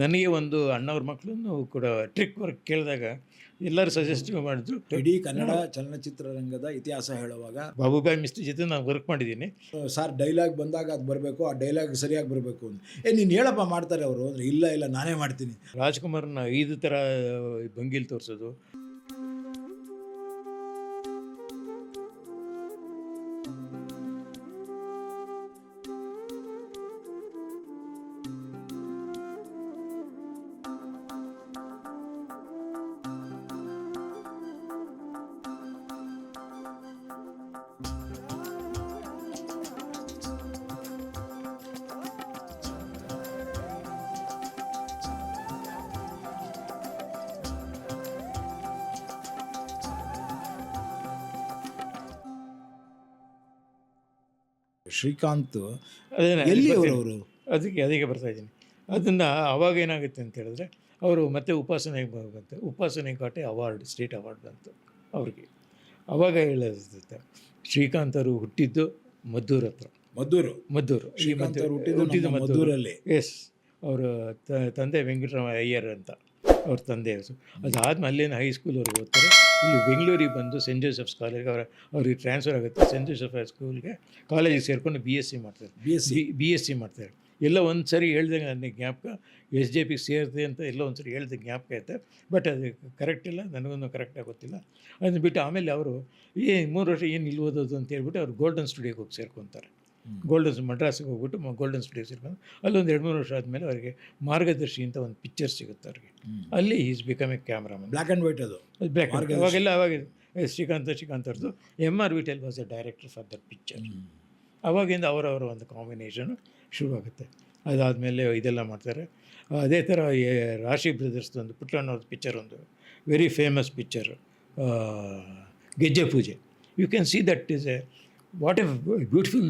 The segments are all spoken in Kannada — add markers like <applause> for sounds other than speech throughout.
ನನಗೆ ಒಂದು ಅಣ್ಣವ್ರ ಮಕ್ಕಳನ್ನು ಕೂಡ ಟ್ರಿಕ್ ವರ್ಕ್ ಕೇಳಿದಾಗ ಎಲ್ಲರೂ ಸಜೆಸ್ಟ್ ಮಾಡಿದ್ರು. ಇಡೀ ಕನ್ನಡ ಚಲನಚಿತ್ರರಂಗದ ಇತಿಹಾಸ ಹೇಳುವಾಗ ಬಾಬುಬಾಯಿ ಮಿಸ್ತ್ರಿ ಜೊತೆ ನಾನು ವರ್ಕ್ ಮಾಡಿದ್ದೀನಿ. ಸರ್ ಡೈಲಾಗ್ ಬಂದಾಗ ಅದು ಬರಬೇಕು ಆ ಡೈಲಾಗ್ ಸರಿಯಾಗಿ ಬರಬೇಕು ಅಂತ. ಏ ನೀನು ಹೇಳಪ್ಪ ಮಾಡ್ತಾರೆ ಅವರು. ಅಂದರೆ ಇಲ್ಲ ಇಲ್ಲ ನಾನೇ ಮಾಡ್ತೀನಿ. ರಾಜ್ಕುಮಾರ್ನ ಐದು ಥರ ಭಂಗಿಲ್ ತೋರಿಸೋದು. ಶ್ರೀಕಾಂತ್ ಎಲ್ಲಿ ಅವರು ಅದಕ್ಕೆ ಅದಕ್ಕೆ ಬರ್ತಾ ಇದ್ದೀನಿ. ಅದನ್ನು ಅವಾಗ ಏನಾಗುತ್ತೆ ಅಂತ ಹೇಳಿದ್ರೆ ಅವರು ಮತ್ತೆ ಉಪಾಸನೆಗೆ ಬಂತು. ಉಪಾಸನೆ ಕಾಟೆ ಅವಾರ್ಡ್ ಸ್ಟೇಟ್ ಅವಾರ್ಡ್ ಬಂತು ಅವ್ರಿಗೆ. ಅವಾಗ ಹೇಳುತ್ತೆ ಶ್ರೀಕಾಂತ್ ಅವರು ಹುಟ್ಟಿದ್ದು ಮದ್ದೂರ್ ಹತ್ರ. ಮದ್ದೂರು. ಮದ್ದೂರು. ಹುಟ್ಟಿದ್ದು ಮದ್ದೂರಲ್ಲಿ. ಎಸ್ ಅವರು ತಂದೆ ವೆಂಕಟರಾಮ ಅಯ್ಯರ್ ಅಂತ. ಅವ್ರ ತಂದೆ ಹೆಸರು. ಅದಾದ್ಮೇಲೆ ಅಲ್ಲೇನು ಹೈಸ್ಕೂಲ್ವರೆಗೆ ಓದ್ತಾರೆ. ಇಲ್ಲಿ ಬೆಂಗಳೂರಿಗೆ ಬಂದು ಸೆಂಟ್ ಜೋಸೆಫ್ಸ್ ಕಾಲೇಜ್ಗೆ ಅವರ ಅವ್ರಿಗೆ ಟ್ರಾನ್ಸ್ಫರ್ ಆಗುತ್ತೆ. ಸೆಂಟ್ ಜೋಸೆಫ್ ಸ್ಕೂಲ್ಗೆ ಕಾಲೇಜಿಗೆ ಸೇರ್ಕೊಂಡು ಬಿ ಎಸ್ ಸಿ ಮಾಡ್ತಾರೆ. B S C B S C ಮಾಡ್ತಾರೆ. ಎಲ್ಲ ಒಂದು ಸರಿ ಹೇಳ್ದಂಗೆ ನನಗೆ ಜ್ಞಾಪಕ ಎಸ್ ಜೆ ಪಿಗೆ ಸೇರಿದೆ ಅಂತ ಎಲ್ಲ ಒಂದು ಸರಿ ಹೇಳ್ದೆ ಜ್ಞಾಪಕ ಐತೆ. ಬಟ್ ಅದು ಕರೆಕ್ಟ್ ಇಲ್ಲ ನನಗೊಂದು ಕರೆಕ್ಟಾಗಿ ಗೊತ್ತಿಲ್ಲ. ಅದನ್ನ ಬಿಟ್ಟು ಆಮೇಲೆ ಅವರು ಈ ಮೂರು ವರ್ಷ ಏನು ಇಲ್ಲಿ ಓದೋದು ಅಂತ ಹೇಳ್ಬಿಟ್ಟು ಅವ್ರು ಗೋಲ್ಡನ್ ಸ್ಟುಡಿಯೋಗೆ ಹೋಗಿ ಸೇರ್ಕೊತಾರೆ. ಗೋಲ್ಡನ್ ಮಡ್ರಾಸಿಗೆ ಹೋಗ್ಬಿಟ್ಟು ಗೋಲ್ಡನ್ಸ್ ಗೋಲ್ಡನ್ ಸ್ಟುಡಿಯೋಸ್ ಸೇರ್ಕೊಂಡು ಅಲ್ಲೊಂದು ಎರಡು ಮೂರು ವರ್ಷ ಆದಮೇಲೆ ಅವರಿಗೆ ಮಾರ್ಗದರ್ಶಿ ಅಂತ ಒಂದು ಪಿಕ್ಚರ್ ಸಿಗುತ್ತೆ ಅವ್ರಿಗೆ. ಅಲ್ಲಿ is become a cameraman black and white ಅದು. ಬ್ಲ್ಯಾಕ್ ಮಾರ್ಗದರ್ಶಿ. ಅವಾಗೆಲ್ಲ ಅವಾಗ ಶ್ರೀಕಾಂತ್ ಶ್ರೀಕಾಂತ್ ಅವ್ರದ್ದು M R Vittal was a director for that picture ಅವಾಗಿಂದ ಅವರವರ ಒಂದು ಕಾಂಬಿನೇಷನು ಶುರುವಾಗುತ್ತೆ. ಅದಾದಮೇಲೆ ಇದೆಲ್ಲ ಮಾಡ್ತಾರೆ. ಅದೇ ಥರ ಈ ರಾಶಿ ಬ್ರದರ್ಸ್ದು ಒಂದು ಪುಟ್ಟಣ್ಣವ್ರದ್ದು ಪಿಕ್ಚರ್ ಒಂದು very famous picture Gejje Pooje. You can see that is a what a beautiful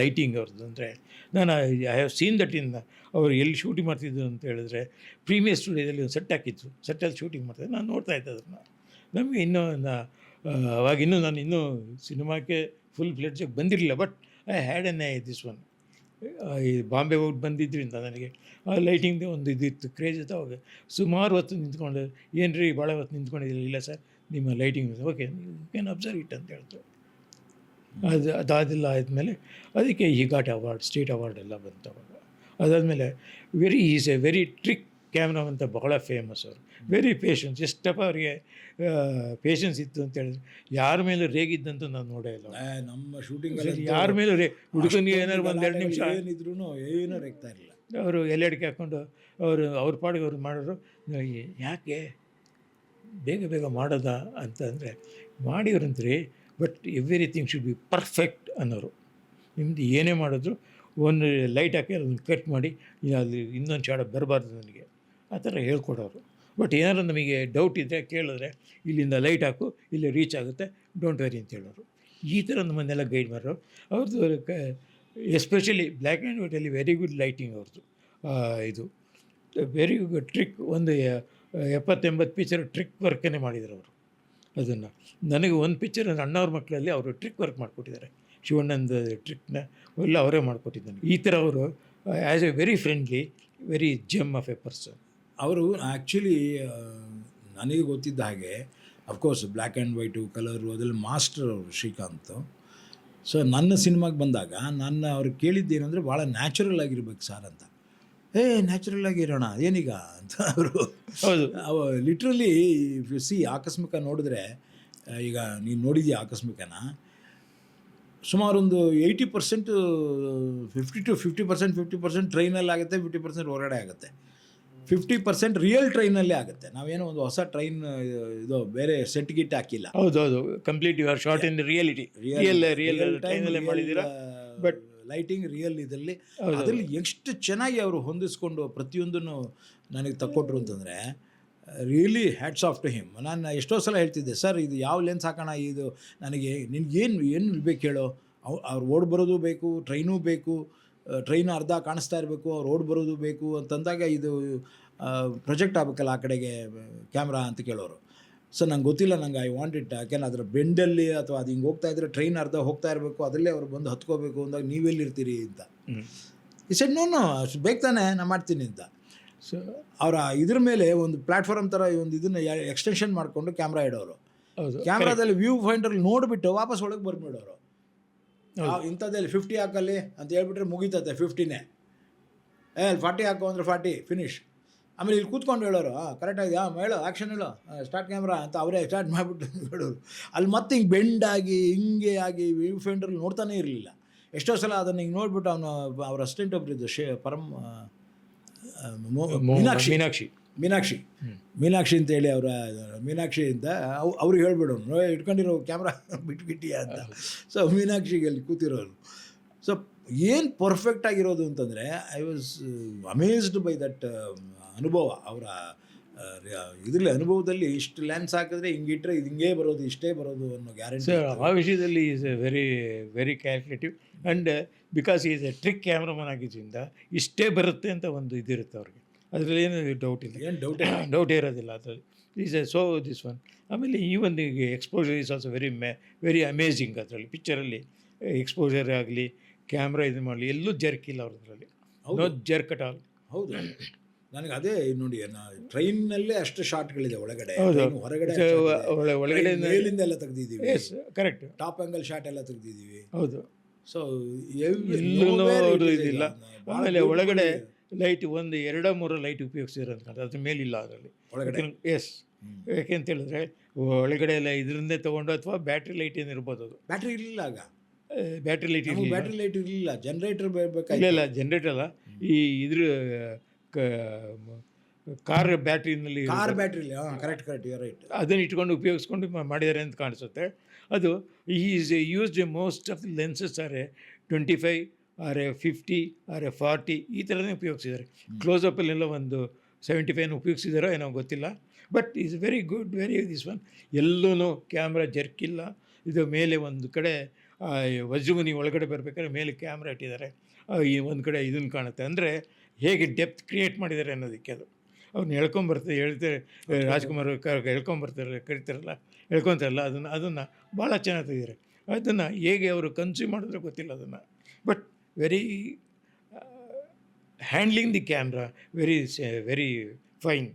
lighting ಅವ್ರದ್ದು. ಅಂದರೆ ನಾನು I have seen that in ಅವರು ಎಲ್ಲಿ ಶೂಟಿಂಗ್ ಮಾಡ್ತಿದ್ದು ಅಂತ ಹೇಳಿದ್ರೆ ಪ್ರೀಮಿಯರ್ ಸ್ಟುಡಿಯೋದಲ್ಲಿ ಒಂದು ಸೆಟ್ ಹಾಕಿತ್ತು ಸೆಟ್ಟಲ್ಲಿ ಶೂಟಿಂಗ್ ಮಾಡ್ತಾರೆ ನಾನು ನೋಡ್ತಾ ಇದ್ದೆ ಅದನ್ನು ನಮಗೆ ಇನ್ನೂ ಅವಾಗ ಇನ್ನೂ ನಾನು ಇನ್ನೂ ಸಿನಿಮಾಕ್ಕೆ ಫುಲ್ ಫ್ಲೆಡ್ಜಾಗಿ ಬಂದಿರಲಿಲ್ಲ. But I had an I this one ಈ ಬಾಂಬೆ ಹೋಗಿ ಬಂದಿದ್ದರಿಂದ ನನಗೆ ಆ ಲೈಟಿಂಗ್ದೇ ಒಂದು ಇದಿತ್ತು. ಕ್ರೇಜ್ ಇತ್ತು ಅವಾಗ ಸುಮಾರು ಹೊತ್ತು ನಿಂತ್ಕೊಂಡು ಏನು ರೀ ಭಾಳ ಹೊತ್ತು ನಿಂತ್ಕೊಂಡಿದ್ದಿಲ್ಲ ಇಲ್ಲ ಸರ್, ನಿಮ್ಮ lighting okay you can observe it ಅಂತ ಹೇಳ್ತು ಅದು ಅದಾದಿಲ್ಲ ಆದಮೇಲೆ ಅದಕ್ಕೆ ಈ ಗಾಟ್ ಅವಾರ್ಡ್ ಸ್ಟೇಟ್ ಅವಾರ್ಡ್ ಎಲ್ಲ ಬಂತು ಅವಾಗ. ಅದಾದಮೇಲೆ very is a very trick camera ಅಂತ ಬಹಳ ಫೇಮಸ್ ಅವರು. ವೆರಿ ಪೇಷನ್ಸ್ ಎಷ್ಟಪ್ಪ ಅವರಿಗೆ ಪೇಷನ್ಸ್ ಇತ್ತು ಅಂತ ಹೇಳಿದ್ರೆ ಯಾರ ಮೇಲೂ ರೇಗಿದ್ದಂತೂ ನಾನು ನೋಡೇ ಇಲ್ಲ ನಮ್ಮ ಶೂಟಿಂಗ್ ಯಾರ ಮೇಲೂ ರೇ ಹುಡುಗನಿಗೆ ಏನಾರು ಒಂದು ಎರಡು ನಿಮಿಷ ಏನಿದ್ರು ಏನೂ ರೇಗ್ತಾ ಇರಲಿಲ್ಲ. ಅವರು ಎಲೆಡಿಕೆ ಹಾಕ್ಕೊಂಡು ಅವರು ಅವ್ರ ಪಾಡಿಗೆ ಅವ್ರು ಮಾಡೋರು ಯಾಕೆ? ಬೇಗ ಬೇಗ ಮಾಡೋದಾ ಅಂತ ಅಂದರೆ ಮಾಡಿವ್ರಂತ್ರಿ but everything should be perfect ಅನ್ನೋರು. ನಿಮ್ಮದು ಏನೇ ಮಾಡಿದ್ರು ಒಂದು ಲೈಟ್ ಹಾಕಿ ಅದನ್ನು ಕಟ್ ಮಾಡಿ ಅಲ್ಲಿ ಇನ್ನೊಂದು ಚಾಡ ಬರಬಾರ್ದು ನನಗೆ. ಆ ಥರ ಹೇಳ್ಕೊಡೋರು. ಬಟ್ ಏನಾದ್ರು ನಮಗೆ ಡೌಟ್ ಇದ್ದರೆ ಕೇಳಿದ್ರೆ, ಇಲ್ಲಿಂದ ಲೈಟ್ ಹಾಕು, ಇಲ್ಲಿ ರೀಚ್ ಆಗುತ್ತೆ ಡೋಂಟ್ ವೆರಿ ಅಂತ ಹೇಳೋರು. ಈ ಥರ ನಮ್ಮನ್ನೆಲ್ಲ ಗೈಡ್ ಮಾಡೋರು. ಅವ್ರದ್ದು ಎಸ್ಪೆಷಲಿ ಬ್ಲ್ಯಾಕ್ ಆ್ಯಂಡ್ ವೈಟಲ್ಲಿ ವೆರಿ ಗುಡ್ ಲೈಟಿಂಗ್ ಅವ್ರದ್ದು. ಇದು. ವೆರಿ ಗುಡ್ ಟ್ರಿಕ್ ಒಂದು ಎಪ್ಪತ್ತೆಂಬತ್ತು ಪೀಚರ್ ಟ್ರಿಕ್ ವರ್ಕನ್ನೇ ಮಾಡಿದ್ರು ಅವರು. ಅದನ್ನು. ನನಗೆ ಒಂದು ಪಿಕ್ಚರ್ ಅಣ್ಣವ್ರ ಮಕ್ಕಳಲ್ಲಿ ಅವರು ಟ್ರಿಕ್ ವರ್ಕ್ ಮಾಡಿಕೊಟ್ಟಿದ್ದಾರೆ. ಶಿವಣ್ಣಂದ ಟ್ರಿಕ್ನ ಎಲ್ಲ ಅವರೇ ಮಾಡಿಕೊಟ್ಟಿದ್ದಾನೆ. ಈ ಥರ ಅವರು as a very friendly very gem of a person ಅವರು ಆ್ಯಕ್ಚುಲಿ ನನಗೆ ಗೊತ್ತಿದ್ದ ಹಾಗೆ of course black and white colour ಅದರಲ್ಲಿ ಮಾಸ್ಟರ್ ಅವರು ಶ್ರೀಕಾಂತ್. ಸೊ ನನ್ನ ಸಿನಿಮಾಗೆ ಬಂದಾಗ, ನನ್ನ ಅವ್ರು ಕೇಳಿದ್ದೇನೆಂದರೆ ಭಾಳ ನ್ಯಾಚುರಲ್ ಆಗಿರ್ಬೇಕು ಸರ್ ಅಂತ. ಏ ನ್ಯಾಚುರಲ್ ಆಗಿರೋಣ ಏನೀಗ? ಅಂತ ಅವರು. ಹೌದು. ಅವ ಲಿಟ್ರಲಿ ಇಫ್ ಯು ಸಿ ಆಕಸ್ಮಿಕ ನೋಡಿದ್ರೆ ಈಗ ನೀನು ನೋಡಿದ್ಯಾ ಆಕಸ್ಮಿಕನ? ಸುಮಾರೊಂದು eighty percent fifty to fifty percent fifty percent ಟ್ರೈನಲ್ಲಿ ಆಗುತ್ತೆ ಫಿಫ್ಟಿ ಪರ್ಸೆಂಟ್ ಹೊರಗಡೆ ಆಗುತ್ತೆ. ಫಿಫ್ಟಿ ಪರ್ಸೆಂಟ್ ರಿಯಲ್ ಟ್ರೈನಲ್ಲೇ ಆಗುತ್ತೆ. ನಾವೇನೋ ಒಂದು ಹೊಸ ಟ್ರೈನ್ ಇದು ಬೇರೆ ಸೆಟ್ ಗಿಟ್ ಹಾಕಿಲ್ಲ. ಹೌದು ಹೌದು. Complete you are shot in reality real real ಟ್ರೈನಲ್ಲೇ ಮಾಡಿದ್ದೀರಾ? ಬಟ್ ಲೈಟಿಂಗ್ ರಿಯಲ್ ಇದರಲ್ಲಿ. ಅದರಲ್ಲಿ ಎಷ್ಟು ಚೆನ್ನಾಗಿ ಅವರು ಹೊಂದಿಸ್ಕೊಂಡು ಪ್ರತಿಯೊಂದನ್ನು ನನಗೆ ತಕ್ಕೊಟ್ರು ಅಂತಂದರೆ really hats off to him ನಾನು ಎಷ್ಟೋ ಸಲ ಹೇಳ್ತಿದ್ದೆ ಸರ್ ಇದು ಯಾವ ಲೆನ್ಸ್ ಹಾಕೋಣ? ಇದು ನನಗೆ ನಿನ್ಗೇನು ಏನು ಬೇಕು ಹೇಳೋ? ಅವ್ರು ಅವ್ರು ಓಡ್ ಬರೋದು ಬೇಕು ಟ್ರೈನೂ ಬೇಕು ಟ್ರೈನ್ ಅರ್ಧ ಕಾಣಿಸ್ತಾ ಇರಬೇಕು ಅವ್ರು ಓಡ್ ಬರೋದು ಬೇಕು ಅಂತಂದಾಗ ಇದು ಪ್ರೊಜೆಕ್ಟ್ ಆಗಬೇಕಲ್ಲ ಆ ಕಡೆಗೆ ಕ್ಯಾಮ್ರಾ ಅಂತ ಕೇಳೋರು. ಸರ್ ನಂಗೆ ಗೊತ್ತಿಲ್ಲ ನಂಗೆ ಐ ವಾಂಟ್ ಇಟ್ ಯಾಕೆಂದ್ರೆ ಅದರ ಬೆಂಡಲ್ಲಿ ಅಥವಾ ಅದು ಹಿಂಗೆ ಹೋಗ್ತಾ ಇದ್ರೆ ಟ್ರೈನ್ ಅರ್ಧ ಹೋಗ್ತಾ ಇರಬೇಕು ಅದರಲ್ಲೇ ಅವ್ರು ಬಂದು ಹತ್ಕೋಬೇಕು ಅಂದಾಗ ನೀವೆಲ್ಲಿರ್ತೀರಿ ಅಂತ. ಈ ಸೆಡ್ ನೋ ಬೇಕು ತಾನೆ ನಾನು ಮಾಡ್ತೀನಿ ಅಂತ. ಸೊ ಅವರ ಇದ್ರ ಮೇಲೆ ಒಂದು ಪ್ಲಾಟ್ಫಾರ್ಮ್ ಥರ ಒಂದು ಇದನ್ನ ಎಕ್ಸ್ಟೆನ್ಷನ್ ಮಾಡಿಕೊಂಡು ಕ್ಯಾಮ್ರಾ ಇಡೋರು. ಕ್ಯಾಮ್ರಾದಲ್ಲಿ ವ್ಯೂ ಫೈಂಡರ್ ನೋಡಿಬಿಟ್ಟು ವಾಪಸ್ ಒಳಗೆ ಬರ್ಬಿಡೋರು ಇಂಥದ್ದಲ್ಲಿ ಫಿಫ್ಟಿ ಹಾಕಲ್ಲಿ ಅಂತ ಹೇಳ್ಬಿಟ್ರೆ ಮುಗೀತತೆ ಫಿಫ್ಟಿನೇ ಏ ಅಲ್ಲಿ ಫಾರ್ಟಿ ಹಾಕೋ ಅಂದರೆ ಫಾರ್ಟಿ ಫಿನಿಶ್ ಆಮೇಲೆ ಇಲ್ಲಿ ಕೂತ್ಕೊಂಡು ಹೇಳೋರು ಕರೆಕ್ಟ್ ಕರೆಕ್ಟಾಗಿ ಹಾಂ ಹೇಳೋ ಆ್ಯಕ್ಷನ್ ಹೇಳು ಸ್ಟಾರ್ಟ್ ಕ್ಯಾಮ್ರಾ ಅಂತ ಅವರೇ ಸ್ಟಾರ್ಟ್ ಮಾಡಿಬಿಟ್ಟು <laughs> ಹೇಳೋರು. ಅಲ್ಲಿ ಮತ್ತೆ ಹಿಂಗೆ ಬೆಂಡ್ ಆಗಿ ಹಿಂಗೆ ಆಗಿ ವ್ಯೂ ಫೆಂಡ್ರಲ್ಲಿ ನೋಡ್ತಾನೆ ಇರಲಿಲ್ಲ. ಎಷ್ಟೋ ಸಲ ಅದನ್ನು ಹಿಂಗೆ ನೋಡ್ಬಿಟ್ಟು ಅವನು ಅವ್ರ ಅಸಿಸ್ಟೆಂಟ್ ಒಬ್ಬರಿದ್ದು ಶೇ ಪರಮ್ ಮೀನಾಕ್ಷಿ. ಮೀನಾಕ್ಷಿ. ಮೀನಾಕ್ಷಿ. ಮೀನಾಕ್ಷಿ ಅಂತ ಹೇಳಿ ಅವರ ಮೀನಾಕ್ಷಿ ಅಂತ ಅವ್ ಅವ್ರಿಗೆ ಹೇಳ್ಬಿಡೋನು ಇಟ್ಕೊಂಡಿರೋ ಕ್ಯಾಮ್ರಾ <laughs> ಬಿಟ್ಬಿಟ್ಟಿಯಾ ಅಂತ. ಸೊ ಮೀನಾಕ್ಷಿಗೆ ಅಲ್ಲಿ ಕೂತಿರೋರು. ಸೊ ಏನು ಪರ್ಫೆಕ್ಟ್ ಆಗಿರೋದು ಅಂತಂದರೆ I was amazed by that ಅನುಭವ. ಅವರ ಇದರಲ್ಲಿ ಅನುಭವದಲ್ಲಿ ಇಷ್ಟು ಲ್ಯಾನ್ಸ್ ಹಾಕಿದ್ರೆ ಹಿಂಗಿಟ್ರೆ ಇದು ಹಿಂಗೇ ಬರೋದು ಇಷ್ಟೇ ಬರೋದು ಅನ್ನೋ ಗ್ಯಾರಂಟಿ ಸರ್ ಆ ವಿಷಯದಲ್ಲಿ is a very very calculative and because is a trick cameraman ಆಗಿದ್ದರಿಂದ ಇಷ್ಟೇ ಬರುತ್ತೆ ಅಂತ ಒಂದು ಇದಿರುತ್ತೆ ಅವ್ರಿಗೆ. ಅದರಲ್ಲಿ ಏನು ಡೌಟ್ ಇಲ್ಲ. ಏನು ಡೌಟ್ ಡೌಟ್ ಇರೋದಿಲ್ಲ ಅದರಲ್ಲಿ. Is a so this one ಆಮೇಲೆ ಈ ಒಂದು exposure is also very me very amazing ಅದರಲ್ಲಿ. ಪಿಕ್ಚರಲ್ಲಿ ಎಕ್ಸ್ಪೋಜರ್ ಆಗಲಿ ಕ್ಯಾಮ್ರಾ ಇದು ಮಾಡಲಿ ಎಲ್ಲೂ ಜರ್ಕಿಲ್ಲ ಅವ್ರದ್ರಲ್ಲಿ. ನೋ ಜರ್ಕ್ ಅಟ್ ಆಲ್ ಹೌದು. ನನಗೆ ಅದೇ ನೋಡಿ ಟ್ರೈನ್ನಲ್ಲೇ ಅಷ್ಟು ಶಾಟ್ಗಳಿದೆ ಒಳಗಡೆ. ಹೊರಗಡೆ ಒಳಗಡೆ ಮೇಲಿಂದ ಎಲ್ಲ ತೆಗ್ದಿದ್ದೀವಿ. Yes correct top angle shot ಎಲ್ಲ ತೆಗೆದಿದ್ದೀವಿ. ಹೌದು. ಸೊ ಎಲ್ಲೂ ಇದಿಲ್ಲ. ಆಮೇಲೆ ಒಳಗಡೆ ಲೈಟ್ ಒಂದು ಎರಡ ಮೂರು ಲೈಟ್ ಕಾಣ್ತದೆ. ಅದ್ರ ಮೇಲಿಲ್ಲ ಅದರಲ್ಲಿ. ಒಳಗಡೆ? ಎಸ್ ಯಾಕೆಂತ ಹೇಳಿದ್ರೆ ಒಳಗಡೆ ಎಲ್ಲ ಇದರಿಂದ ತೊಗೊಂಡು ಅಥವಾ ಬ್ಯಾಟ್ರಿ ಲೈಟ್ ಏನು ಇರ್ಬೋದು ಅದು. ಬ್ಯಾಟ್ರಿ ಇರಲಿಲ್ಲ ಆಗ? ಬ್ಯಾಟ್ರಿ ಲೈಟ್ ಇರಲಿಲ್ಲ. ಬ್ಯಾಟ್ರಿ ಲೈಟ್ ಇರಲಿಲ್ಲ. ಜನ್ರೇಟರ್ ಬೇಕಾಯ್ತು. ಇಲ್ಲ ಜನರೇಟರ್ ಅಲ್ಲ. ಈ ಇದ್ರ ಕಾರ್ ಬ್ಯಾಟ್ರಿನಲ್ಲಿ ಕಾರ್ ಬ್ಯಾಟ್ರಿ ಇಲ್ಲ ಹಾಂ ಕರೆಕ್ಟ್ ಕರೆಕ್ಟ್ ರೈಟ್ ಅದನ್ನು ಇಟ್ಕೊಂಡು ಉಪಯೋಗಿಸ್ಕೊಂಡು ಮಾಡಿದ್ದಾರೆ ಅಂತ ಕಾಣಿಸುತ್ತೆ. ಅದು ಈ is used most of the lenses or a twenty five or a fifty or a forty ಈ ಥರನೇ ಉಪಯೋಗಿಸಿದ್ದಾರೆ. ಕ್ಲೋಸಪ್ಪಲ್ಲೆಲ್ಲ ಒಂದು ಸೆವೆಂಟಿ ಫೈವ್ನ ಉಪಯೋಗಿಸಿದಾರೋ ಏನೋ ಗೊತ್ತಿಲ್ಲ. But is very good very this one ಎಲ್ಲೂ ಕ್ಯಾಮ್ರಾ ಜರ್ಕಿಲ್ಲ ಇದು ಮೇಲೆ ಒಂದು ಕಡೆ ವಜ್ರಮುನಿ ಒಳಗಡೆ ಬರಬೇಕಾದ್ರೆ ಮೇಲೆ ಕ್ಯಾಮ್ರಾ ಇಟ್ಟಿದ್ದಾರೆ. ಈ ಒಂದು ಕಡೆ ಇದನ್ನು ಕಾಣುತ್ತೆ. ಅಂದರೆ ಹೇಗೆ ಡೆಪ್ತ್ ಕ್ರಿಯೇಟ್ ಮಾಡಿದ್ದಾರೆ ಅನ್ನೋದಕ್ಕೆ ಅದು. ಅವ್ರನ್ನ ಹೇಳ್ಕೊಂಬರ್ತಾರೆ ಹೇಳ್ತಾರೆ ರಾಜ್ಕುಮಾರ್ ಹೇಳ್ಕೊಂಬರ್ತಾರೆ ಕರಿತಾರಲ್ಲ ಹೇಳ್ಕೊತಾರಲ್ಲ ಅದನ್ನು ಅದನ್ನು ಭಾಳ ಚೆನ್ನಾಗಿ ತೆಗೆದಿದ್ದಾರೆ. ಅದನ್ನು ಹೇಗೆ ಅವರು ಕನ್ಸ್ಯೂಮ್ ಮಾಡಿದ್ರೆ ಗೊತ್ತಿಲ್ಲ ಅದನ್ನು. But very handling the camera very very fine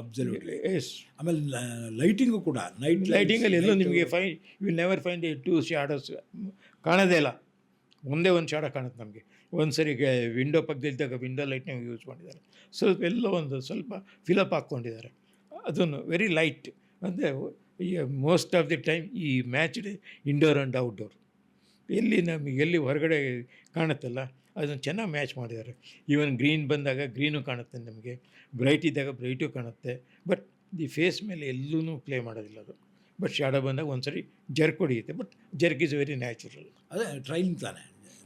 absolutely yes ಆಮೇಲೆ ಲೈಟಿಂಗು ಕೂಡ ನೈಟ್ ಲೈಟಿಂಗಲ್ಲಿ ಎಲ್ಲೂ ನಿಮಗೆ five will never find to shadows ಕಾಣೋದೇ ಇಲ್ಲ. ಒಂದೇ ಒಂದು ಶಾಡ ಕಾಣುತ್ತೆ ನಮಗೆ. ಒಂದು ಸರಿ ವಿಂಡೋ ಪಕ್ಕದಲ್ಲಿದ್ದಾಗ ವಿಂಡೋ ಲೈಟ್ನ ಯೂಸ್ ಮಾಡಿದ್ದಾರೆ. ಸ್ವಲ್ಪ ಎಲ್ಲ ಒಂದು ಸ್ವಲ್ಪ ಫಿಲಪ್ ಹಾಕ್ಕೊಂಡಿದ್ದಾರೆ. ಅದನ್ನು ವೆರಿ ಲೈಟ್ ಅಂದರೆ ಮೋಸ್ಟ್ ಆಫ್ ದಿ ಟೈಮ್ ಈ ಮ್ಯಾಚ್ ಇಂಡೋರ್ ಆ್ಯಂಡ್ ಔಟ್ಡೋರ್ ಎಲ್ಲಿ ನಮಗೆ ಎಲ್ಲಿ ಹೊರಗಡೆ ಕಾಣುತ್ತಲ್ಲ ಅದನ್ನು ಚೆನ್ನಾಗಿ ಮ್ಯಾಚ್ ಮಾಡಿದ್ದಾರೆ. ಈವನ್ ಗ್ರೀನ್ ಬಂದಾಗ ಗ್ರೀನು ಕಾಣುತ್ತೆ ನಮಗೆ. ಬ್ರೈಟ್ ಇದ್ದಾಗ ಬ್ರೈಟು ಕಾಣುತ್ತೆ. ಬಟ್ ದಿ ಫೇಸ್ ಮೇಲೆ ಎಲ್ಲೂ ಪ್ಲೇ ಮಾಡೋದಿಲ್ಲ ಅದು. ಬಟ್ ಶಾಡೋ ಬಂದಾಗ ಒಂದ್ಸರಿ jerk ಹೊಡಿಯುತ್ತೆ. But jerk is very natural ಅದೇ ಟ್ರೈನ್ ತಾನೆ.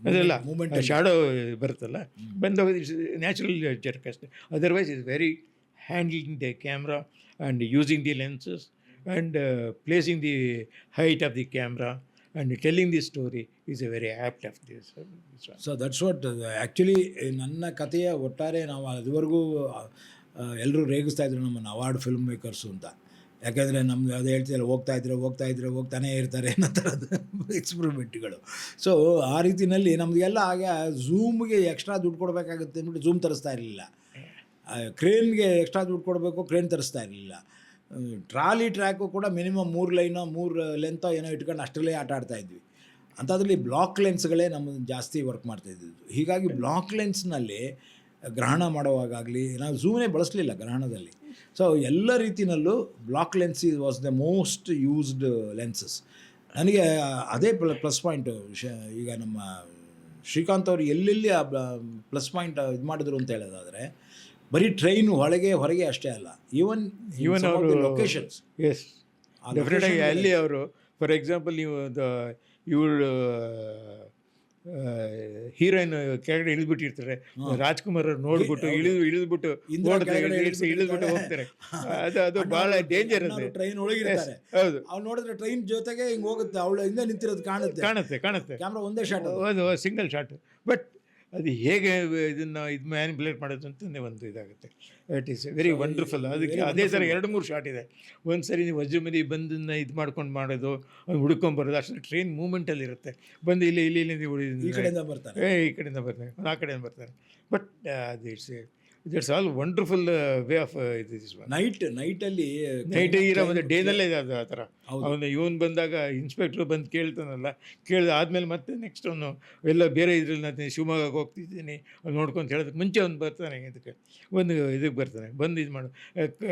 ಅದೆಲ್ಲ ಮೂಮೆಂಟ್ ಶಾಡೋ ಬರುತ್ತಲ್ಲ ಬಂದಾಗ ಇಟ್ಸ್ ನ್ಯಾಚುರಲ್ ಜರ್ಕ್ ಅಷ್ಟೇ. Otherwise is very handling the camera and using the lenses and placing the height of the camera and telling the story is a very apt of this so that's what actually ನನ್ನ ಕಥೆಯ ಒಟ್ಟಾರೆ ನಾವು ಅದುವರೆಗೂ ಎಲ್ಲರೂ ರೇಗಿಸ್ತಾ ಇದ್ರು ನಮ್ಮನ್ನು ಅವಾರ್ಡ್ ಫಿಲ್ಮ್ ಮೇಕರ್ಸು ಅಂತ. ಯಾಕೆಂದರೆ ನಮ್ಗೆ ಅದು ಹೇಳ್ತಿಲ್ಲ ಹೋಗ್ತಾ ಇದ್ರೆ ಹೋಗ್ತಾ ಇದ್ರೆ ಹೋಗ್ತಾನೇ ಇರ್ತಾರೆ ಅನ್ನೋ ಥರದ ಎಕ್ಸ್ಪರಿಮೆಂಟ್ಗಳು ಸೊ ಆ ರೀತಿಯಲ್ಲಿ ನಮಗೆಲ್ಲ ಆಗ ಝೂಮ್ಗೆ ಎಕ್ಸ್ಟ್ರಾ ದುಡ್ಡು ಕೊಡಬೇಕಾಗುತ್ತೆ ಅಂದ್ಬಿಟ್ಟು ಝೂಮ್ ತರಿಸ್ತಾ ಇರಲಿಲ್ಲ. ಕ್ರೇನ್ಗೆ ಎಕ್ಸ್ಟ್ರಾ ದುಡ್ಡು ಕೊಡಬೇಕು ಕ್ರೇನ್ ತರಿಸ್ತಾ ಇರಲಿಲ್ಲ. ಟ್ರಾಲಿ ಟ್ರ್ಯಾಕು ಕೂಡ ಮಿನಿಮಮ್ ಮೂರು ಲೈನೋ, ಮೂರು ಲೆಂತೋ ಏನೋ ಇಟ್ಕೊಂಡು ಅಷ್ಟರಲ್ಲೇ ಆಟ ಆಡ್ತಾ ಇದ್ವಿ. ಅಂಥದ್ರಲ್ಲಿ ಬ್ಲಾಕ್ ಲೆನ್ಸ್ಗಳೇ ನಮ್ಮ ಜಾಸ್ತಿ ವರ್ಕ್ ಮಾಡ್ತಾ ಇದ್ದಿದ್ದು. ಹೀಗಾಗಿ ಬ್ಲಾಕ್ ಲೆನ್ಸ್ನಲ್ಲಿ ಗ್ರಹಣ ಮಾಡುವಾಗಲಿ ನಾವು ಝೂಮೇ ಬಳಸಲಿಲ್ಲ ಗ್ರಹಣದಲ್ಲಿ. ಸೊ ಎಲ್ಲ ರೀತಿಯಲ್ಲೂ black lens is was the most used lenses. ನನಗೆ ಅದೇ ಪ್ಲ, ಪ್ಲಸ್ ಪಾಯಿಂಟು ಈಗ ನಮ್ಮ ಶ್ರೀಕಾಂತ್ ಅವರು ಎಲ್ಲೆಲ್ಲಿ ಆ ಪ್ಲಸ್ ಪಾಯಿಂಟ್ ಇದು ಮಾಡಿದ್ರು ಅಂತ ಹೇಳೋದಾದರೆ ಬರೀ ಟ್ರೈನ್ ಒಳಗೆ ಹೊರಗೆ ಅಷ್ಟೇ ಅಲ್ಲ ಈವನ್ ಈವನ್ ಅವರು ಲೊಕೇಶನ್ಸ್ ಎಸ್ ಡೆಫಿನೆಟಾಗಿ ಅಲ್ಲಿ ಅವರು ಫಾರ್ ಎಕ್ಸಾಂಪಲ್ ನೀವು ಇವಳು ಹೀರೋಯಿನ್ ಕೆಳಗಡೆ ಇಳಿದ್ಬಿಟ್ಟಿರ್ತಾರೆ. ರಾಜ್ಕುಮಾರ್ ಅವ್ರು ನೋಡ್ಬಿಟ್ಟು ಇಳಿದು ಇಳಿದ್ಬಿಟ್ಟು ಇಳಿದ್ಬಿಟ್ಟು ಹೋಗ್ತಾರೆ. ಅದು ಅದು ಬಹಳ ಡೇಂಜರ್ ಅದು ಟ್ರೈನ್ ಒಳಗಿರ್ತಾರೆ. ಹೌದು. ಅವ್ರು ನೋಡಿದ್ರೆ ಟ್ರೈನ್ ಜೊತೆಗೆ ಹಿಂಗೆ ಹೋಗುತ್ತೆ ಅವಳು ಹಿಂದೆ ನಿಂತಿರೋದು ಕಾಣುತ್ತೆ. ಕಾಣುತ್ತೆ ಕಾಣುತ್ತೆ. ಕ್ಯಾಮ್ರಾ ಒಂದೇ ಶಾಟ್ ಅದು. ಸಿಂಗಲ್ ಶಾಟ್ ಬಟ್ ಅದು ಹೇಗೆ ಇದನ್ನು ಇದು ಮ್ಯಾನಿಪುಲೇಟ್ ಮಾಡೋದು ಅಂತಲೇ ಒಂದು ಇದಾಗುತ್ತೆ. ಇಟ್ ಈಸ್ ವೆರಿ ವಂಡರ್ಫುಲ್ ಅದಕ್ಕೆ ಅದೇ ಥರ ಎರಡು ಮೂರು ಶಾಟ್ ಇದೆ. ಒಂದು ಸರಿ ನೀವು ವಜ್ರಮರಿ ಬಂದನ್ನ ಇದು ಮಾಡ್ಕೊಂಡು ಮಾಡೋದು ಅವ್ನು ಹುಡ್ಕೊಂಬರೋದು ಅಷ್ಟು ಟ್ರೈನ್ ಮೂಮೆಂಟಲ್ಲಿ ಇರುತ್ತೆ. ಬಂದು ಇಲ್ಲಿ ಇಲ್ಲಿ ಇಲ್ಲಿ ಈ ಉಳಿದ ಕಡೆಯಿಂದ ಬರ್ತಾರೆ. ಏ ಈ ಕಡೆಯಿಂದ ಬರ್ತಾರೆ. ಆ ಕಡೆಯಿಂದ ಬರ್ತಾರೆ. ಬಟ್ ಅದು it's it's all wonderful way of ಇದು ನೈಟ್ ನೈಟಲ್ಲಿ ನೈಟ್ ಇರೋ ಒಂದು ಡೇನಲ್ಲೇ ಇದೆ ಅದು ಆ ಥರ. ಅವನು ಇವನು ಬಂದಾಗ ಇನ್ಸ್ಪೆಕ್ಟ್ರು ಬಂದು ಕೇಳ್ತಾನಲ್ಲ ಕೇಳಿದ ಆದಮೇಲೆ ಮತ್ತೆ ನೆಕ್ಸ್ಟ್ ಅವನು ಎಲ್ಲ ಬೇರೆ ಇದ್ರಲ್ಲಿ ನಾನು ಶಿವಮೊಗ್ಗಕ್ಕೆ ಹೋಗ್ತಿದ್ದೀನಿ ಅವ್ನು ನೋಡ್ಕೊಂತ ಹೇಳಿದ್ರೆ ಮುಂಚೆ ಅವ್ನು ಬರ್ತಾನೆ ಇದಕ್ಕೆ ಒಂದು ಇದಕ್ಕೆ ಬರ್ತಾನೆ ಬಂದು ಇದು ಮಾಡು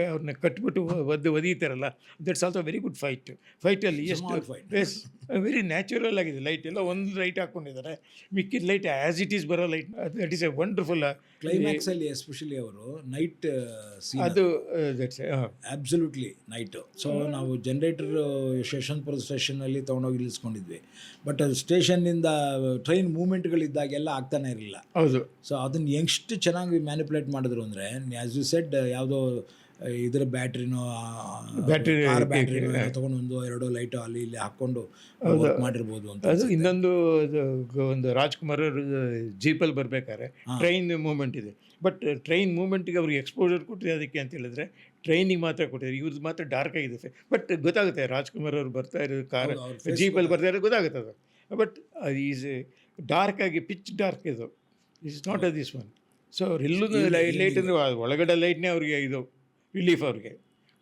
ಅವ್ರನ್ನ ಕಟ್ಬಿಟ್ಟು ಒದ್ದು ಒದೀತಾರಲ್ಲ that's also very good fight ಫೈಟಲ್ಲಿ ಎಷ್ಟು. ಎಸ್ ವೆರಿ ನ್ಯಾಚುರಲ್ ಆಗಿದೆ ಲೈಟ್ ಎಲ್ಲ ಒಂದು ಲೈಟ್ ಹಾಕ್ಕೊಂಡಿದ್ದಾರೆ ಮಿಕ್ಕಿದ ಲೈಟ್ ಆ್ಯಸ್ ಇಟ್ ಈಸ್ ಬರೋ light that is a wonderful ಕ್ಲೈಮ್ಯಾಕ್ಸಲ್ಲಿ especially ಅವರು ನೈಟ್ ಅದು ದಟ್ಸ್ ಅಬ್ಸಲ್ಯೂಟ್ಲಿ ನೈಟು ಸೊ ನಾವು ಜನ್ರೇಟರ್ ಯಶವಂತಪುರ ಸ್ಟೇಷನಲ್ಲಿ ತೊಗೊಂಡೋಗಿ ನಿಲ್ಲಿಸ್ಕೊಂಡಿದ್ವಿ. ಬಟ್ ಅದು ಸ್ಟೇಷನ್ನಿಂದ ಟ್ರೈನ್ ಮೂಮೆಂಟ್ಗಳಿದ್ದಾಗೆಲ್ಲ ಆಗ್ತಾನೆ ಇರಲಿಲ್ಲ. ಹೌದು. ಸೊ ಅದನ್ನು ಎಷ್ಟು ಚೆನ್ನಾಗಿ ಮ್ಯಾನಿಪುಲೇಟ್ ಮಾಡಿದ್ರು ಅಂದರೆ ಆ್ಯಸ್ ಯು ಸೆಡ್ ಯಾವುದೋ ಇದರ ಬ್ಯಾಟ್ರಿನೋ ಬ್ಯಾಟ್ರಿ ಬ್ಯಾಟ್ರಿನೋ ತೊಗೊಂಡು ಒಂದು ಎರಡು ಲೈಟು ಅಲ್ಲಿ ಇಲ್ಲಿ ಹಾಕ್ಕೊಂಡು ವರ್ಕ್ ಮಾಡಿರ್ಬೋದು ಅಂತ ಅದು ಇನ್ನೊಂದು ಒಂದು ರಾಜ್ಕುಮಾರ್ ಜೀಪಲ್ಲಿ ಬರಬೇಕಾದ್ರೆ ಟ್ರೈನ್ ಮೂಮೆಂಟ್ ಇದೆ. ಬಟ್ ಟ್ರೈನ್ ಮೂಮೆಂಟಿಗೆ ಅವ್ರಿಗೆ ಎಕ್ಸ್ಪೋಜರ್ ಕೊಟ್ಟಿದೆ ಅದಕ್ಕೆ ಅಂತ ಹೇಳಿದ್ರೆ ಟ್ರೈನಿಗೆ ಮಾತ್ರ ಕೊಟ್ಟಿದ್ದಾರೆ. ಇವ್ರದ್ದು ಮಾತ್ರ ಡಾರ್ಕ್ ಆಗಿದೆ ಬಟ್ ಗೊತ್ತಾಗುತ್ತೆ ರಾಜ್ಕುಮಾರ್ ಅವರು ಬರ್ತಾ ಇರೋದು ಕಾರ್ ಜೀಪಲ್ಲಿ ಬರ್ತಾ ಇರೋದು ಗೊತ್ತಾಗುತ್ತೆ ಅದು. ಬಟ್ ಅದು ಈಸ್ ಡಾರ್ಕ್ ಆಗಿ ಪಿಚ್ ಡಾರ್ಕ್ ಇದು. Is not a this one so ಅವ್ರು ಎಲ್ಲೂ ಲೈಟ್ ಅಂದರೆ ಒಳಗಡೆ ಲೈಟ್ನೇ ಅವ್ರಿಗೆ ಇದು ರಿಲೀಫ್ ಅವ್ರಿಗೆ.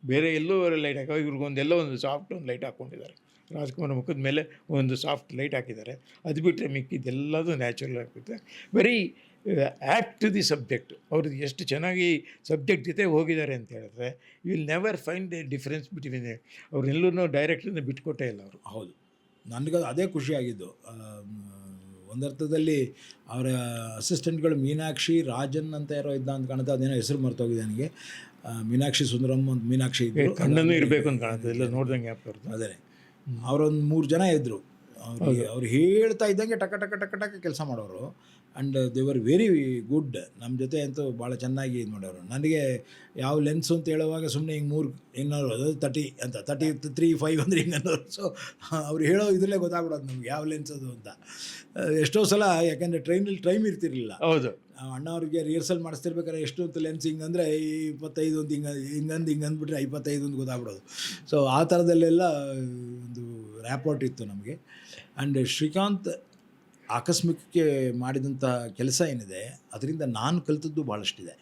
ಬೇರೆ ಎಲ್ಲೂ ಲೈಟ್ ಹಾಕೋ ಇವ್ರಿಗೊಂದೆಲ್ಲ ಒಂದು ಸಾಫ್ಟ್ ಒಂದು ಲೈಟ್ ಹಾಕ್ಕೊಂಡಿದ್ದಾರೆ. ರಾಜ್ಕುಮಾರ್ ಮುಖದ ಮೇಲೆ ಒಂದು ಸಾಫ್ಟ್ ಲೈಟ್ ಹಾಕಿದ್ದಾರೆ. ಅದು ಬಿಟ್ಟರೆ ಮಿಕ್ಕಿದ್ದೆಲ್ಲದೂ ನ್ಯಾಚುರಲ್ ಆಗುತ್ತೆ very act to the subject ಅವ್ರದ್ದು ಎಷ್ಟು ಚೆನ್ನಾಗಿ ಸಬ್ಜೆಕ್ಟ್ ಜೊತೆ ಹೋಗಿದ್ದಾರೆ ಅಂತ ಹೇಳಿದ್ರೆ you will never find a difference between ಅವ್ರನ್ನೆಲ್ಲೂ ಡೈರೆಕ್ಟ್ರಿಂದ ಬಿಟ್ಕೊಟ್ಟೇ ಇಲ್ಲ ಅವರು. ಹೌದು. ನನಗೆ ಅದೇ ಖುಷಿಯಾಗಿದ್ದು ಒಂದರ್ಥದಲ್ಲಿ ಅವರ ಅಸಿಸ್ಟೆಂಟ್ಗಳು ಮೀನಾಕ್ಷಿ ರಾಜನ್ ಅಂತ ಯಾರೋ ಇದ್ದ ಅಂತ ಕಾಣುತ್ತೆ. ಅದೇನೋ ಹೆಸರು ಮರ್ತೋಗಿದೆ ನನಗೆ. ಮೀನಾಕ್ಷಿ ಸುಂದರಮ್ಮ ಅಂತ ಮೀನಾಕ್ಷಿ ಇದ್ದರು ಕಣ್ಣನ್ನು ಇರಬೇಕು ಅಂತ ಕಾಣುತ್ತೆ. ಎಲ್ಲ ನೋಡ್ದಂಗೆ ಅದೇ. ಅವರೊಂದು ಮೂರು ಜನ ಇದ್ದರು ಅವ್ರಿಗೆ ಅವ್ರು ಹೇಳ್ತಾ ಇದ್ದಂಗೆ ಟಕ ಟಕ ಟಕ ಟಕ ಕೆಲಸ ಮಾಡೋರು. ಆ್ಯಂಡ್ ದೇವರ್ ವೆರಿ ಗುಡ್ ನಮ್ಮ ಜೊತೆ ಅಂತೂ ಭಾಳ ಚೆನ್ನಾಗಿ ಇದು ಮಾಡೋರು ನನಗೆ ಯಾವ ಲೆನ್ಸು ಅಂತ ಹೇಳುವಾಗ ಸುಮ್ಮನೆ ಹಿಂಗೆ ಮೂರು ಇನ್ನೋರು ಅದು ತರ್ಟಿ ಅಂತ ತರ್ಟಿ ತ್ರೀ ಫೈವ್ ಅಂದರೆ ಹಿಂಗೆ ಅನ್ನೋರು. ಸೊ ಅವ್ರು ಹೇಳೋ ಇದರಲ್ಲೇ ಗೊತ್ತಾಗ್ಬಿಡೋದು ನಮ್ಗೆ ಯಾವ ಲೆನ್ಸ್ ಅದು ಅಂತ. ಎಷ್ಟೋ ಸಲ ಯಾಕೆಂದರೆ ಟ್ರೈನಲ್ಲಿ ಟೈಮ್ ಇರ್ತಿರಲಿಲ್ಲ. ಹೌದು. ಅಣ್ಣ ಅಣ್ಣವ್ರಿಗೆ ರಿಹರ್ಸಲ್ ಮಾಡಿಸ್ತಿರ್ಬೇಕಾದ್ರೆ ಎಷ್ಟು ಅಂತ ಲೆನ್ಸ್ ಹಿಂಗಂದರೆ ಇಪ್ಪತ್ತೈದು ಒಂದು ಹಿಂಗೆ ಹಿಂಗಂದು ಹಿಂಗೆ ಅಂದ್ಬಿಟ್ರೆ ಇಪ್ಪತ್ತೈದು ಅಂತ ಗೊತ್ತಾಗ್ಬಿಡೋದು. ಸೊ ಆ ಥರದಲ್ಲೆಲ್ಲ ಒಂದು ರ್ಯಾಪೋರ್ಟ್ ಇತ್ತು ನಮಗೆ. ಆ್ಯಂಡ್ ಶ್ರೀಕಾಂತ್ ಆಕಸ್ಮಿಕಕ್ಕೆ ಮಾಡಿದಂಥ ಕೆಲಸ ಏನಿದೆ ಅದರಿಂದ ನಾನು ಕಲಿತದ್ದು ಭಾಳಷ್ಟಿದೆ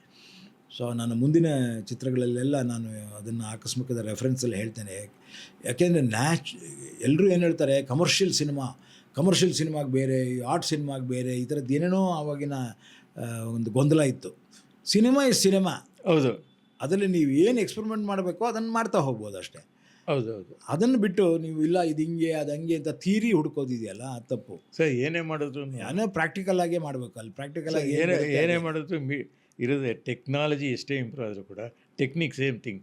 ಸೊ ನನ್ನ ಮುಂದಿನ ಚಿತ್ರಗಳಲ್ಲೆಲ್ಲ ನಾನು ಅದನ್ನು ಆಕಸ್ಮಿಕದ ರೆಫರೆನ್ಸಲ್ಲಿ ಹೇಳ್ತೇನೆ. ಯಾಕೆಂದರೆ ನ್ಯಾಚ್ ಎಲ್ಲರೂ ಏನು ಹೇಳ್ತಾರೆ ಕಮರ್ಷಿಯಲ್ ಸಿನಿಮಾ ಕಮರ್ಷಿಯಲ್ ಸಿನಿಮಾಗೆ ಬೇರೆ ಆರ್ಟ್ ಸಿನಿಮಾಗೆ ಬೇರೆ ಈ ಥರದ್ದು ಏನೇನೋ ಆವಾಗಿನ ಒಂದು ಗೊಂದಲ ಇತ್ತು. ಸಿನಿಮಾ ಇಸ್ ಸಿನಿಮಾ ಹೌದು. ಅದರಲ್ಲಿ ನೀವು ಏನು ಎಕ್ಸ್ಪೆರಿಮೆಂಟ್ ಮಾಡಬೇಕೋ ಅದನ್ನು ಮಾಡ್ತಾ ಹೋಗ್ಬೋದು ಅಷ್ಟೇ. ಹೌದು ಹೌದು ಅದನ್ನು ಬಿಟ್ಟು ನೀವು ಇಲ್ಲ ಇದು ಹಿಂಗೆ ಅದು ಹಂಗೆ ಅಂತ ಥೀರಿ ಹುಡ್ಕೋದಿದೆಯಲ್ಲ ಅದು ತಪ್ಪು. ಸರ್ ಏನೇ ಮಾಡಿದ್ರು ನಾನು ಪ್ರಾಕ್ಟಿಕಲ್ ಆಗೇ ಮಾಡಬೇಕು ಅಲ್ಲಿ ಪ್ರಾಕ್ಟಿಕಲ್ ಆಗಿ ಏನೇ ಏನೇ ಮಾಡಿದ್ರು ಮಿ ಇರೋದೇ ಟೆಕ್ನಾಲಜಿ ಎಷ್ಟೇ ಇಂಪ್ರೂವ್ ಆದರೂ ಕೂಡ technique same thing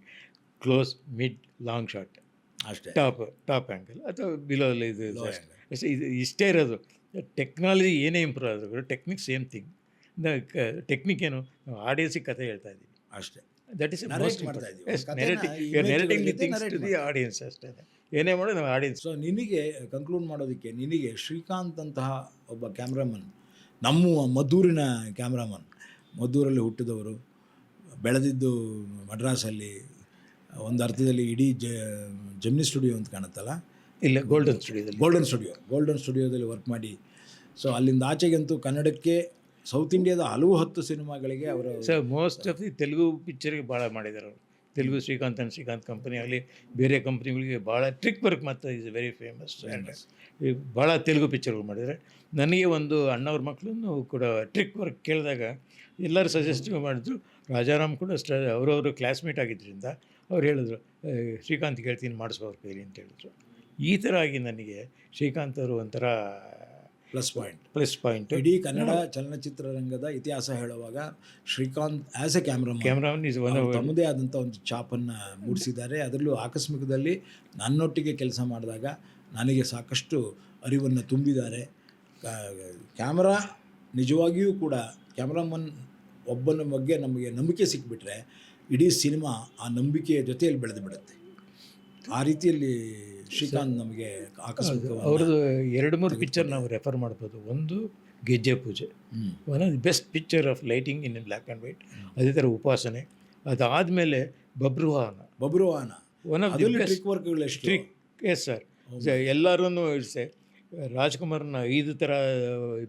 close mid long shot ಅಷ್ಟೇ. ಟಾಪ್ ಟಾಪ್ ಆ್ಯಂಗಲ್ ಅಥವಾ ಬಿಲೋ ಇದು ಅಷ್ಟೇ. ಇದು ಇಷ್ಟೇ ಇರೋದು. ಟೆಕ್ನಾಲಜಿ ಏನೇ ಇಂಪ್ರೂವ್ ಆದರೂ ಕೂಡ ಟೆಕ್ನಿಕ್ ಸೇಮ್ ಥಿಂಗ್ ಟೆಕ್ನಿಕ್ ಏನು ಆಡಿಯನ್ಸಿಗೆ ಕತೆ ಹೇಳ್ತಾ ಇದ್ದೀವಿ. ಅಷ್ಟೇ. ದಟ್ ಇಸ್ ಆಡಿಯನ್ಸ್ ಅಷ್ಟೇ. ಏನೇ ಮಾಡೋ ನಾವು ಆಡಿಯನ್ಸ್ ಸೊ ನಿನಗೆ ಕನ್ಕ್ಲೂಡ್ ಮಾಡೋದಕ್ಕೆ ನಿನಗೆ ಶ್ರೀಕಾಂತ್ ಅಂತಹ ಒಬ್ಬ ಕ್ಯಾಮ್ರಾಮನ್ ನಮ್ಮ ಮದ್ದೂರಿನ ಕ್ಯಾಮ್ರಾಮನ್ ಮದ್ದೂರಲ್ಲಿ ಹುಟ್ಟಿದವರು ಬೆಳೆದಿದ್ದು ಮಡ್ರಾಸಲ್ಲಿ ಒಂದು ಅರ್ಥದಲ್ಲಿ ಇಡೀ ಜ ಜಮ್ನಿ ಸ್ಟುಡಿಯೋ ಅಂತ ಕಾಣುತ್ತಲ್ಲ? ಇಲ್ಲ ಗೋಲ್ಡನ್ ಸ್ಟುಡಿಯೋದಲ್ಲಿ ಗೋಲ್ಡನ್ ಸ್ಟುಡಿಯೋ ಗೋಲ್ಡನ್ ಸ್ಟುಡಿಯೋದಲ್ಲಿ ವರ್ಕ್ ಮಾಡಿ. ಸೊ ಅಲ್ಲಿಂದ ಆಚೆಗಂತೂ ಕನ್ನಡಕ್ಕೆ ಸೌತ್ ಇಂಡಿಯಾದ ಹಲವು ಹತ್ತು ಸಿನಿಮಾಗಳಿಗೆ ಅವರು sir most of the Telugu ಪಿಕ್ಚರ್ಗೆ ಭಾಳ ಮಾಡಿದ್ದಾರೆ ಅವರು. ತೆಲುಗು ಶ್ರೀಕಾಂತ್ ಆ್ಯಂಡ್ ಶ್ರೀಕಾಂತ್ ಕಂಪನಿ ಆಗಲಿ ಬೇರೆ ಕಂಪ್ನಿಗಳಿಗೆ ಭಾಳ ಟ್ರಿಕ್ ವರ್ಕ್ ಮತ್ತು ಇಸ್ ವೆರಿ ಫೇಮಸ್ ಆ್ಯಂಡ್ ಭಾಳ ತೆಲುಗು ಪಿಕ್ಚರ್ಗಳು ಮಾಡಿದ್ದಾರೆ ನನಗೆ ಒಂದು ಅಣ್ಣವ್ರ ಮಕ್ಕಳನ್ನು ಕೂಡ ಟ್ರಿಕ್ ವರ್ಕ್ ಕೇಳಿದಾಗ ಎಲ್ಲರೂ ಸಜೆಸ್ಟ್ ಮಾಡಿದ್ರು. ರಾಜಾರಾಮ್ ಕೂಡ ಸ್ಟ ಅವರವರು ಕ್ಲಾಸ್ಮೇಟ್ ಆಗಿದ್ದರಿಂದ ಅವ್ರು ಹೇಳಿದ್ರು "ಏ, ಶ್ರೀಕಾಂತ್ ಹೇಳ್ತೀನಿ ಮಾಡಿಸೋ ಅವ್ರ ಕೈಲಿ ಅಂತ ಹೇಳಿದ್ರು. ಈ ಥರ ಆಗಿ ನನಗೆ ಶ್ರೀಕಾಂತ್ ಅವರು ಒಂಥರ ಪ್ಲಸ್ ಪಾಯಿಂಟ್. Plus point. ಇಡೀ ಕನ್ನಡ ಚಲನಚಿತ್ರರಂಗದ ಇತಿಹಾಸ ಹೇಳುವಾಗ Srikanth as a camera cameraman is one ತಮ್ಮದೇ ಆದಂಥ ಒಂದು ಛಾಪನ್ನು ಮೂಡಿಸಿದ್ದಾರೆ. ಅದರಲ್ಲೂ ಆಕಸ್ಮಿಕದಲ್ಲಿ ನನ್ನೊಟ್ಟಿಗೆ ಕೆಲಸ ಮಾಡಿದಾಗ ನನಗೆ ಸಾಕಷ್ಟು ಅರಿವನ್ನು ತುಂಬಿದ್ದಾರೆ. ಕ್ಯಾಮ್ರಾ ನಿಜವಾಗಿಯೂ ಕೂಡ ಕ್ಯಾಮ್ರಾಮನ್ ಒಬ್ಬನ ಬಗ್ಗೆ ನಮಗೆ ನಂಬಿಕೆ ಸಿಕ್ಬಿಟ್ರೆ ಇಡೀ ಸಿನಿಮಾ ಆ ನಂಬಿಕೆಯ ಜೊತೆಯಲ್ಲಿ ಬೆಳೆದು ಬಿಡುತ್ತೆ. ಆ ರೀತಿಯಲ್ಲಿ ಶ್ರೀಕಾಂತ್ ನಮಗೆ ಅವ್ರದ್ದು ಎರಡು ಮೂರು ಪಿಕ್ಚರ್ ನಾವು ರೆಫರ್ ಮಾಡ್ಬೋದು. ಒಂದು Gejje Pooje. One of the best picture of lighting in black and white ಅದೇ ಥರ ಉಪಾಸನೆ. ಅದಾದಮೇಲೆ Babruvahana. Babruvahana one of the best trick ವರ್ಕ್ಗಳು ಎಷ್ಟು? ಟ್ರಿಕ್ ಎಸ್ ಸರ್ ಎಲ್ಲರೂ ಇಡ್ಸೆ. ರಾಜ್ಕುಮಾರ್ನ ಐದು ಥರ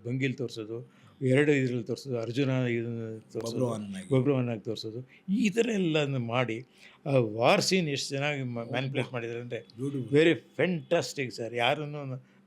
ಭಂಗಿಲಿ ತೋರಿಸೋದು. ಎರಡು ಇದರಲ್ಲಿ ತೋರಿಸೋದು ಅರ್ಜುನ ಇದನ್ನು ತೋರಿಸೋದು ಗೊಬ್ರವನ್ನಾಗಿ ತೋರಿಸೋದು. ಈ ಥರ ಎಲ್ಲ ಮಾಡಿ ಆ ವಾರ್ ಸೀನ್ ಎಷ್ಟು ಚೆನ್ನಾಗಿ ಮ್ಯಾನ್ಪ್ಲೇಟ್ ಮಾಡಿದ್ದಾರೆ ಅಂದರೆ. Very fantastic sir. ಯಾರನ್ನು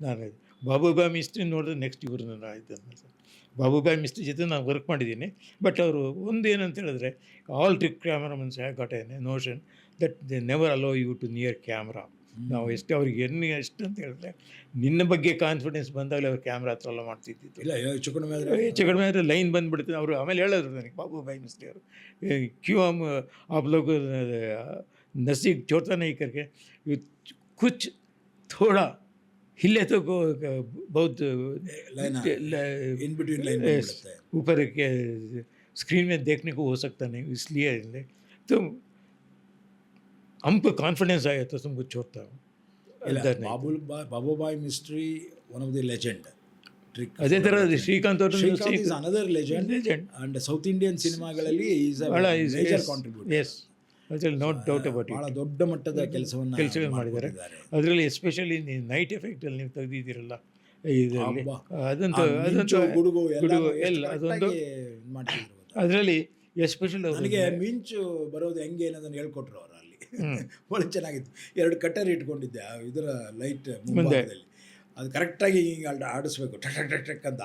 ನಾನು ಬಾಬುಬಾಯಿ ಮಿಸ್ತ್ರಿ ನೋಡಿದ್ರೆ ನೆಕ್ಸ್ಟ್ ಇವ್ರನ್ನ ಇದ್ದಾನೆ ಸರ್. ಬಾಬುಬಾ ಮಿಸ್ತ್ರಿ ಜೊತೆ ನಾನು ವರ್ಕ್ ಮಾಡಿದ್ದೀನಿ. ಬಟ್ ಅವರು ಒಂದು ಏನಂತ ಹೇಳಿದ್ರೆ all trick cameramen have got a notion that they never allow you to near camera. ನಾವು ಎಷ್ಟು ಅವ್ರಿಗೆ ಏನು ಎಷ್ಟು ಅಂತ ಹೇಳಿದ್ರೆ ನಿನ್ನ ಬಗ್ಗೆ ಕಾನ್ಫಿಡೆನ್ಸ್ ಬಂದಾಗಲೇ ಅವ್ರು ಕ್ಯಾಮ್ರಾ ಹತ್ರ ಎಲ್ಲ ಮಾಡ್ತಿದ್ದಿತ್ತು ಇಲ್ಲ ಹೆಚ್ಚು ಕಡಿಮೆ ಆದರೆ ಹೆಚ್ಚು ಕಡಿಮೆ ಆದರೆ ಲೈನ್ ಬಂದುಬಿಡುತ್ತೆ ಅವರು ಆಮೇಲೆ ಹೇಳಿದ್ರು ನನಗೆ ಬಾಬು ಬಾಯಿ ಮಿಸ್ತ್ರಿ ಅವರು ಕ್ಯೂ हम आप लोग नज़दीक छोड़ता नहीं करके ये कुछ थोड़ा हिले तो को बहुत लाइन ल- ಇನ್ ಬಿಟ್ವೀನ್ ಲೈನ್ Yes. ऊपर के स्क्रीन में देखने को हो सकता नहीं इसलिए तो हमको कॉन्फिडेंस आया तो तुमको छोड़ता हूँ अंदर नहीं Babu Babubhai Mistry one of the legend trick ಅದೇ ಥರ ಶ್ರೀಕಾಂತ್ ಅವರು Srikanth is another legend legend and south Indian ಸಿನಿಮಾಗಳಲ್ಲಿ ಈಸ್ ಅ ಭಾಳ ಮೇಜರ್ ಕಾಂಟ್ರಿಬ್ಯೂಟ್ ಎಸ್ ಅದ್ರಲ್ಲಿ ನೋ ಡೌಟ್ ಅಬೌಟ್ ಬಹಳ ದೊಡ್ಡ ಮಟ್ಟದ ಕೆಲಸವನ್ನ ಕೆಲಸಗಳು ಮಾಡಿದ್ದಾರೆ ಅದರಲ್ಲಿ ಎಸ್ಪೆಷಲಿ ನೈಟ್ ಎಫೆಕ್ಟಲ್ಲಿ ನೀವು ತೆಗೆದಿದ್ದೀರಲ್ಲ ಇದರಲ್ಲಿ ಅಬ್ಬಾ. ಅದಂತೂ ಅದಂತೂ ಗುಡುಗು ಗುಡುಗು ಎಲ್ಲ ಅದೊಂದು ಮಾಡ್ತಿದ್ರು ಅದರಲ್ಲಿ ಎಸ್ಪೆಷಲಿ ನನಗೆ ಮಿಂಚು ಬರೋದು ಹೆಂಗೆ ಅನ್ನೋದನ್ನ ಹೇಳ್ಕೊಟ್ರು ಅವರು ಅಲ್ಲಿ ಭಾಳ <laughs> ಚೆನ್ನಾಗಿತ್ತು. ಎರಡು ಕಟ್ಟರ್ ಇಟ್ಕೊಂಡಿದ್ದೆ ಆ ಇದರ ಲೈಟ್ ಮುಂಭಾಗದಲ್ಲಿ. ಅದು ಕರೆಕ್ಟಾಗಿ ಹಿಂಗೆ ಅಲ್ಲಿ ಆಡಿಸ್ಬೇಕು. ಟಕ್ ಟಕ್ ಟಕ್ ಟಕ್ ಅಂತ.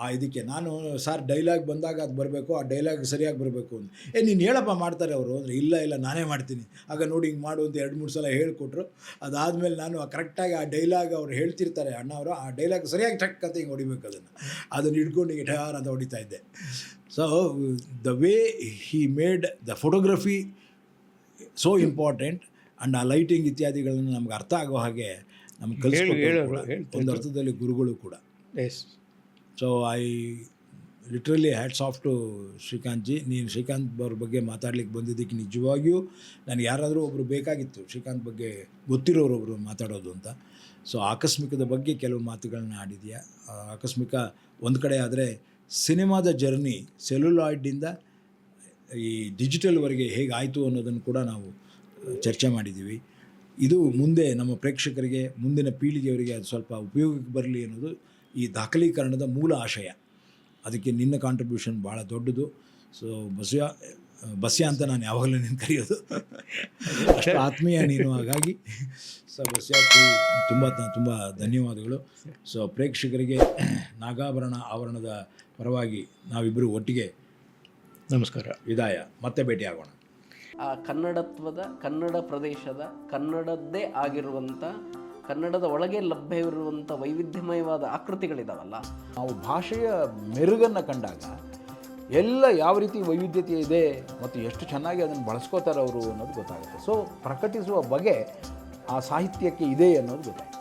ಆ ಇದಕ್ಕೆ ನಾನು ಸರ್ ಡೈಲಾಗ್ ಬಂದಾಗ ಅದು ಬರಬೇಕು ಆ ಡೈಲಾಗ್ ಸರಿಯಾಗಿ ಬರಬೇಕು ಅಂತ. ಏ ನೀನು ಹೇಳಪ್ಪ ಮಾಡ್ತಾರೆ ಅವರು. ಅಂದರೆ ಇಲ್ಲ ಇಲ್ಲ ನಾನೇ ಮಾಡ್ತೀನಿ. ಆಗ ನೋಡಿ ಹಿಂಗೆ ಮಾಡು ಅಂತ ಎರಡು ಮೂರು ಸಲ ಹೇಳಿಕೊಟ್ರು. ಅದಾದಮೇಲೆ ನಾನು ಕರೆಕ್ಟಾಗಿ ಆ ಡೈಲಾಗ್ ಅವ್ರು ಹೇಳ್ತಿರ್ತಾರೆ ಅಣ್ಣ ಅವರು ಆ ಡೈಲಾಗ್ ಸರಿಯಾಗಿ ಟಕ್ ಅಂತ ಹಿಂಗೆ ಹೊಡಿಬೇಕು ಅದನ್ನು. ಅದನ್ನು ಹಿಡ್ಕೊಂಡು ಹಿಂಗೆ ಠಾರ್ ಅಂತ ಹೊಡಿತಾ ಇದ್ದೆ. So the way he made the photography so important and ಆ ಲೈಟಿಂಗ್ ಇತ್ಯಾದಿಗಳನ್ನು ನಮ್ಗೆ ಅರ್ಥ ಆಗೋ ಹಾಗೆ ನಮ್ಗೆ. ಹೇಳ್ತಾ ಒಂದು ಅರ್ಥದಲ್ಲಿ ಗುರುಗಳು ಕೂಡ. Yes so I literally hats off to Srikanth ji. ನೀನು ಶ್ರೀಕಾಂತ್ ಅವ್ರ ಬಗ್ಗೆ ಮಾತಾಡ್ಲಿಕ್ಕೆ ಬಂದಿದ್ದಕ್ಕೆ ನಿಜವಾಗಿಯೂ ನನಗೆ ಯಾರಾದರೂ ಒಬ್ಬರು ಬೇಕಾಗಿತ್ತು ಶ್ರೀಕಾಂತ್ ಬಗ್ಗೆ ಗೊತ್ತಿರೋರು ಒಬ್ಬರು ಮಾತಾಡೋದು ಅಂತ. ಸೊ ಆಕಸ್ಮಿಕದ ಬಗ್ಗೆ ಕೆಲವು ಮಾತುಗಳನ್ನ ಆಡಿದೆಯಾ. ಆಕಸ್ಮಿಕ ಒಂದು ಕಡೆ ಆದರೆ ಸಿನಿಮಾದ ಜರ್ನಿ ಸೆಲ್ಯುಲಾಯ್ಡಿಂದ ಈ ಡಿಜಿಟಲ್ವರೆಗೆ ಹೇಗೆ ಆಯಿತು ಅನ್ನೋದನ್ನು ಕೂಡ ನಾವು ಚರ್ಚೆ ಮಾಡಿದ್ದೀವಿ. ಇದು ಮುಂದೆ ನಮ್ಮ ಪ್ರೇಕ್ಷಕರಿಗೆ ಮುಂದಿನ ಪೀಳಿಗೆಯವರಿಗೆ ಅದು ಸ್ವಲ್ಪ ಉಪಯೋಗಕ್ಕೆ ಬರಲಿ ಅನ್ನೋದು ಈ ದಾಖಲೀಕರಣದ ಮೂಲ ಆಶಯ. ಅದಕ್ಕೆ ನಿನ್ನ ಕಾಂಟ್ರಿಬ್ಯೂಷನ್ ಭಾಳ ದೊಡ್ಡದು. ಸೊ ಬಸ್ಯ ಬಸ್ಯ ಅಂತ ನಾನು ಯಾವಾಗಲೂ ನಿನ್ನ ಕರೆಯೋದು. <laughs> ಅಷ್ಟು ಆತ್ಮೀಯ ನೀನು ಹಾಗಾಗಿ. ಸೊ ಬಸ್ಯ ತುಂಬ ತುಂಬ ಧನ್ಯವಾದಗಳು. ಸೊ ಪ್ರೇಕ್ಷಕರಿಗೆ ನಾಗಾಭರಣ ಆವರಣದ ಪರವಾಗಿ ನಾವಿಬ್ಬರು ಒಟ್ಟಿಗೆ ನಮಸ್ಕಾರ. ವಿದಾಯ. ಮತ್ತೆ ಭೇಟಿಯಾಗೋಣ. ಆ ಕನ್ನಡತ್ವದ ಕನ್ನಡ ಪ್ರದೇಶದ ಕನ್ನಡದ್ದೇ ಆಗಿರುವಂಥ ಕನ್ನಡದ ಒಳಗೆ ಲಭ್ಯವಿರುವಂಥ ವೈವಿಧ್ಯಮಯವಾದ ಆಕೃತಿಗಳಿದಾವಲ್ಲ? ನಾವು ಭಾಷೆಯ ಮೆರುಗನ್ನು ಕಂಡಾಗ ಎಲ್ಲ ಯಾವ ರೀತಿ ವೈವಿಧ್ಯತೆ ಇದೆ ಮತ್ತು ಎಷ್ಟು ಚೆನ್ನಾಗಿ ಅದನ್ನು ಬಳಸ್ಕೋತಾರೆ ಅವರು ಅನ್ನೋದು ಗೊತ್ತಾಗುತ್ತೆ. ಸೊ ಪ್ರಕಟಿಸುವ ಬಗೆ ಆ ಸಾಹಿತ್ಯಕ್ಕೆ ಇದೆ ಅನ್ನೋದು ಗೊತ್ತಾಗುತ್ತೆ